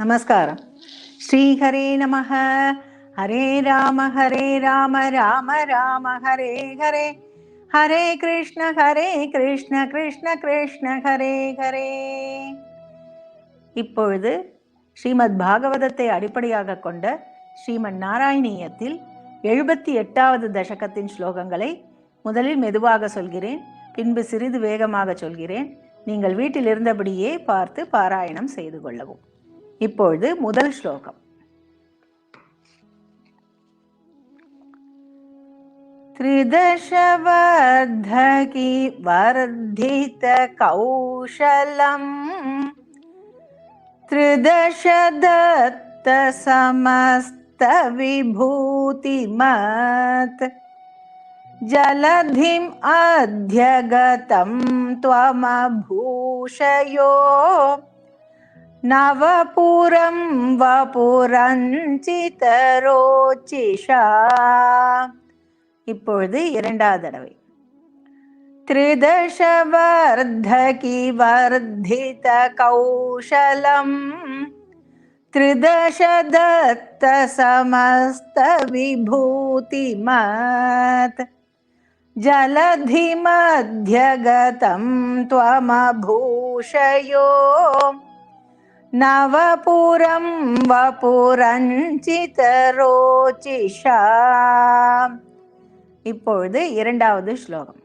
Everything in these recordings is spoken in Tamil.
நமஸ்காரம். ஸ்ரீஹரே நமः ஹரே ராம ஹரே ராம ராம ராம ஹரே ஹரே. ஹரே கிருஷ்ண ஹரே கிருஷ்ண கிருஷ்ண கிருஷ்ண ஹரே ஹரே. இப்பொழுது ஸ்ரீமத் பாகவதத்தை அடிப்படையாக கொண்ட ஸ்ரீமன் நாராயணியத்தில் எழுபத்தி எட்டாவது தசகத்தின் ஸ்லோகங்களை முதலில் மெதுவாக சொல்கிறேன் பின்பு சிறிது வேகமாக சொல்கிறேன். நீங்கள் வீட்டில் இருந்தபடியே பார்த்து பாராயணம் செய்து கொள்ளவும். இப்பொழுது முதல் ஸ்லோகம் त्रिदशवर्धकी वर्धितकौशलम् त्रिदशदत्तसमस्तविभूतिमत् जलधिम् अध्यगतं त्वमभूषयो நவபுரம் வபுரஞ்சிதரோச்சிஷா இப்பொழுது இரண்டாவது தடவை त्रिदशवर्धकी वर्धित कौशलम् त्रिदशदत्तसमस्तविभूतिमत् जलधिमध्यगतं त्वमभूषयो நவபுரம் வபுரஞ்சிதரோச்சிஷா இப்பொழுது இரண்டாவது ஸ்லோகம்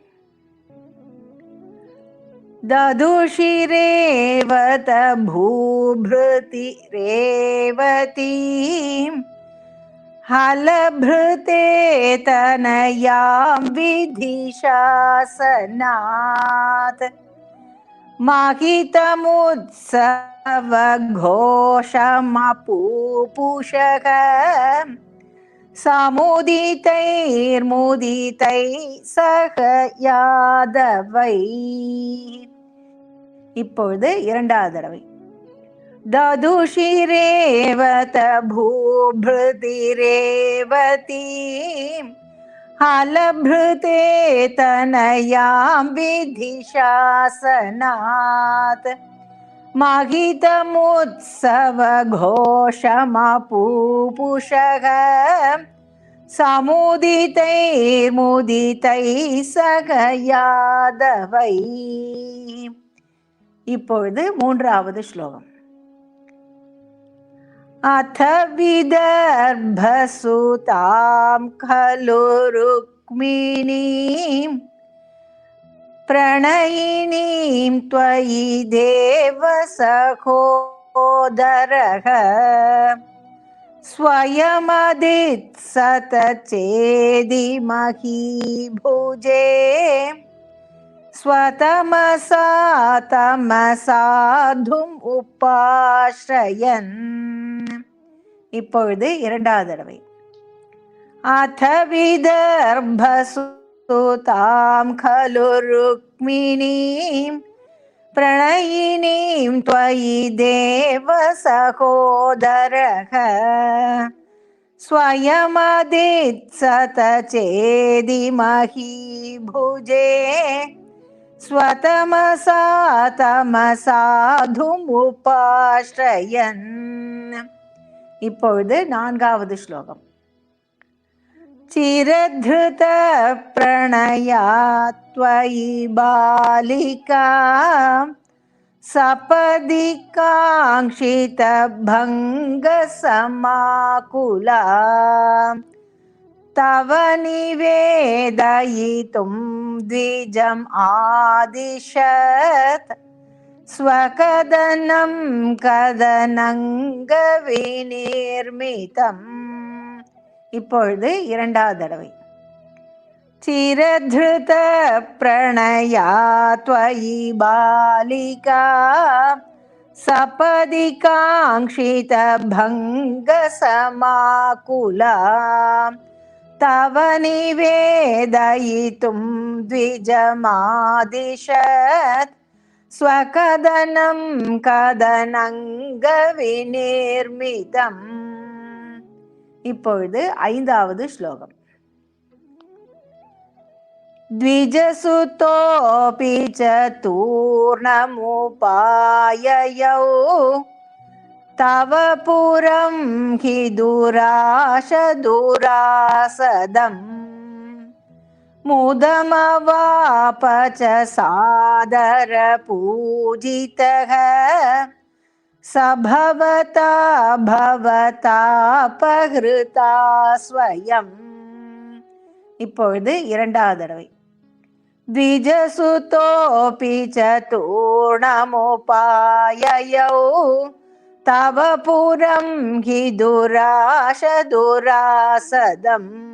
ददुषिरेवत भूभृति रेवतीं हलभृते तनयां विधिशासनात् महितमुत्सवघोषमपूपुषः समुदितैर्मुदितैः सह யாதவை இப்பொழுது இரண்டாவது தடவை ददुषिरेवत भूभृतिरेवतीं हलभृते तनयां विधिशासनात् महितमुत्सवघोषमपूपुषः समुदितैर्मुदितैः सह யாதவை இப்பொழுது மூன்றாவது ஸ்லோகம் अथ विदर्भसुतां खलु रुक्मिणीं प्रणयिनीं त्वयि देवसखोदरः स्वयमदित् स्वतमसा तमसाधुम् उपाश्रयन्। இப்பொழுது இரண்டாவது தடவை அத விதர்பசுதாம் खलु रुक्मिणीं प्रणयिनीं त्वयि देव सहोदरः स्वयमदित्सतचेदिमहीभुजे स्वतमसा தமசாதுமுபாஸ்ரயன் இப்பொழுது நான்காவது ஸ்லோகம் चिरधृत प्रणया त्वयि बालिका सपदि काङ्क्षितभङ्गसमाकुला तव निवेदयितुं द्विजम् आदिशत् स्वकदनं கதனங்கவிநிர்மிதம் இப்பொழுது இரண்டாவது தடவை चिरधृत प्रणया त्वयि बालिका सपदि काङ्क्षितभङ्गसमाकुला तव निवेदयितुं द्विजमादिशत् स्वकदनं கதனங்கவிநிர்மிதம் இப்பொழுது ஐந்தாவது ஸ்லோகம் द्विजसुतोऽपि च तूर्णमुपाययौ तव पुरं हि दुराशदुरासदम् मुदमवाप च सादरपूजितः स भवता भवतापहृता स्वयम् இப்பொழுது இரண்டாவது தடவை द्विजसुतोऽपि चतुर्णमुपाययौ तव पुरं हि दुराशदुरासदम् मुदमवाप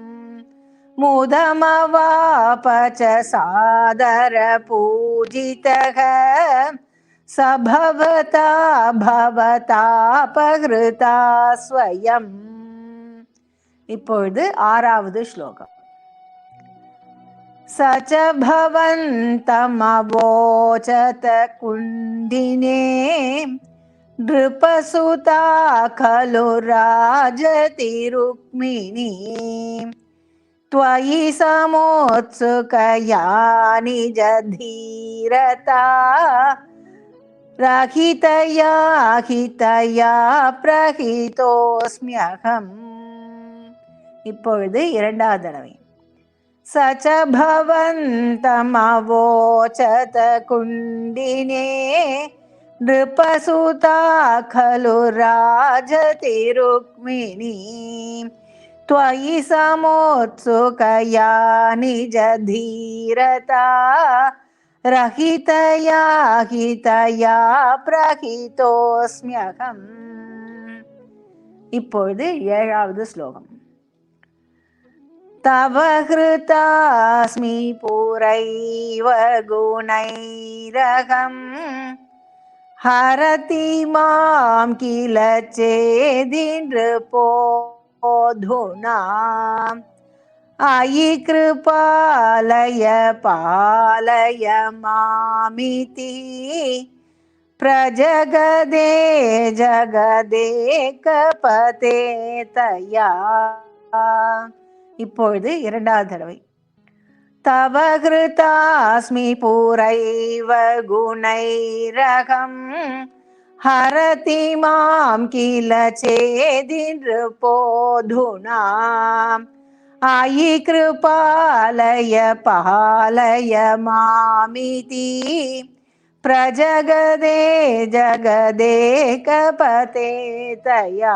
च सादरपूजितः स भवता भवतापहृता स्वयम् இப்பொழுது ஆறாவது ஸ்லோகம் स च भवन्तमवोचत कुण्डिने नृपसुता खलु राजति रुक्मिणी त्वयि समोत्सुकया निजधीरता रहितया हितया பிரகிதோஸ்மியகம் இப்பொழுது இரண்டாவது தடவை स च भवन्तमवोचत कुण्डिने नृपसुता खलु राजति रुक्मिणी त्वयि समोत्सुकया निजधीरता रहितया हितया பிரகிதோஸ்மியகம் இப்பொழுது ஏழாவது ஸ்லோகம் तव हृतास्मि पुरैव गुणैरहम् हरति मां किल ధునా అయి కృపాలయ పాలయ మామితి ప్రజగదే జగదే కపతే இப்பொழுது இரண்டாவது தடவை. தவ கிருதாஸ்மி பூரைவ குணைரகம் ஹரதி மாம் கில சேதின்று போதுனா ஆயி கிருபாலய பாலய மாமிதி பிரஜகதே ஜகதே கபதே தயா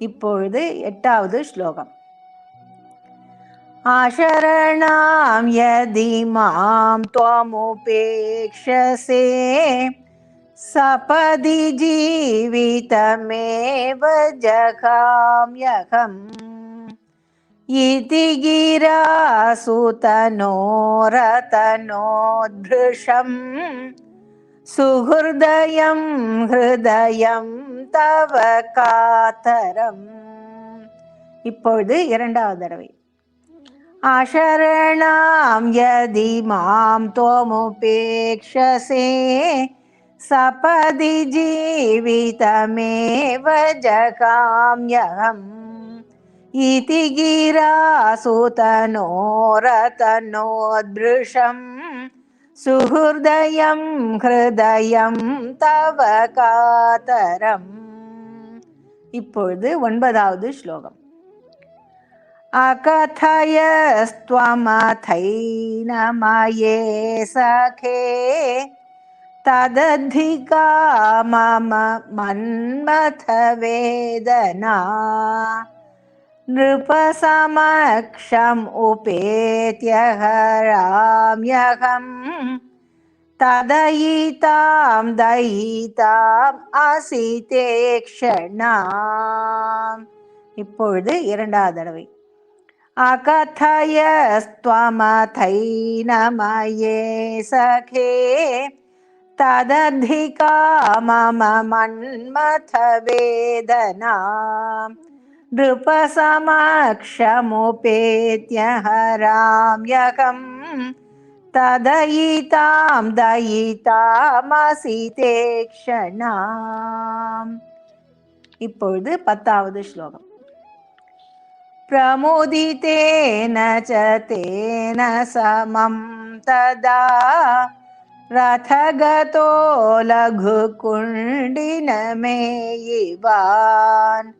இப்பொழுது எட்டாவது ஸ்லோகம் ஆஷரணாம் யதி மாம் त्वमुपेक्षसे सपदि जीवितमेव जगाम्यहम् इति गिरासुतनोरतनोदृशम् सुहृदयं हृदयं தவ காத்தரம் இப்பொழுது இரண்டாவது தடவை அசரணாம் யதி மாம் தோமுபேக்ஷசே சபதி ஜீவிதமேவ ஜகாம்யகம் इति गिरासुतनोरतनोदृशम् सुहृदयं हृदयं तव காத்தரம் இப்பொழுது ஒன்பதாவது ஸ்லோகம் अकथयस्त्वमथैनमये सखे तदधिका मम मन्मथवेदना नृपसमक्षम् उपेत्यहराम्यहम् तदयितां दयिताम् असिते क्षणा இப்பொழுது இரண்டாவது தடவை அகதயஸ்துவமதை சகே तदधिका मम मन्मथवेदना नृपसमक्षमुपेत्य हराम्यहम् तदयितां दयितामसिते க்ஷணாம் இப்பொழுது பத்தாவது ஸ்லோகம் प्रमुदितेन च तेन समं तदा रथगतो लघुकुण्डिनमेयिवान्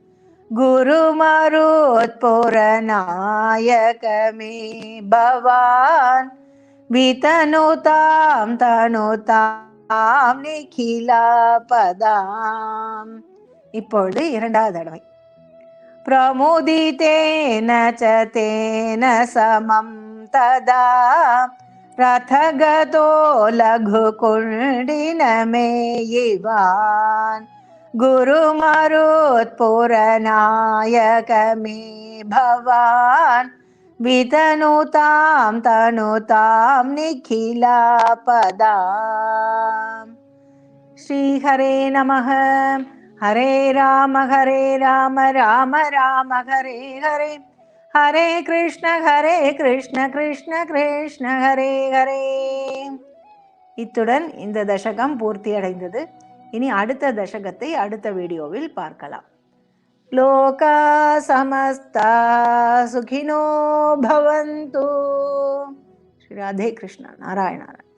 गुरुमरुत्पुरनायक मे भवान् वितनुतां तनुतां நிகிலாபதாம் இப்பொழுது இரண்டாவது தடவை प्रमुदितेन च तेन समं तदा रथगतो लघुकुण्डिनमेयिवान् गुरुमरुत्पुरनायक मे भवान्। वितनुतां तनुतां निखिलापदाम्। श्रीहरे नमः। हरे राम हरे राम राम राम हरे हरे ஹரே கிருஷ்ண ஹரே கிருஷ்ண கிருஷ்ண கிருஷ்ண ஹரே ஹரே. இத்துடன் இந்த தசகம் பூர்த்தி அடைந்தது இனி அடுத்த தசகத்தை அடுத்த வீடியோவில் பார்க்கலாம். லோகா சமஸ்தா சுகினோ பவந்து. ஸ்ரீ ராதே கிருஷ்ணா நாராயணாராயண.